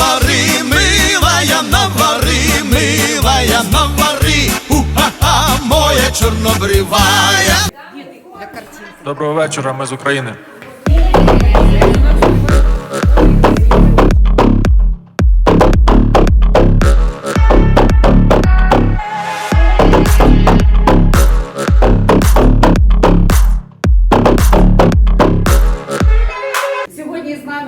навари, милая, навари, милая, навари, у-ха-ха, моя чорнобривая. Доброго вечора, ми з України.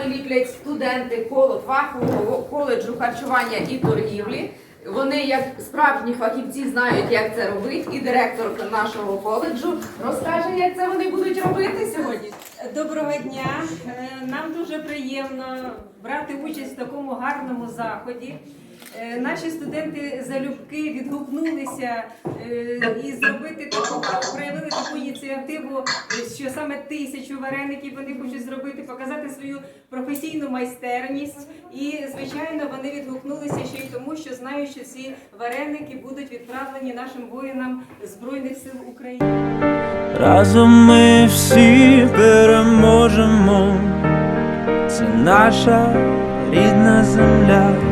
Нами ліплять студенти коло фахового коледжу харчування і торгівлі. Вони, як справжні фахівці, знають, як це робити, і директор нашого коледжу розкаже, як це вони будуть робити сьогодні. Доброго дня. Е, Нам дуже приємно брати участь в такому гарному заході. Е, Наші студенти залюбки відгукнулися е, і зробити таку проявили таку ініціативу, е, що саме тисячу вареників вони хочуть зробити, показати свою професійну майстерність. І звичайно вони відгукнулися ще й тому, що знають, що ці вареники будуть відправлені нашим воїнам збройних сил України. Разом ми всі переможемо. Це наша рідна земля.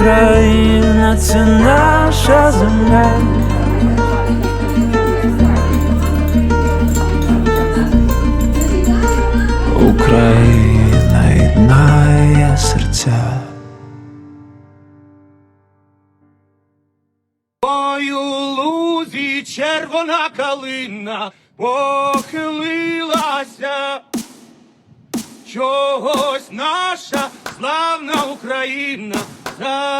Україна це наша земля. Україна єднає серця. Ой, лузі червона калина похилилася. Чогось наша славна Україна Krishna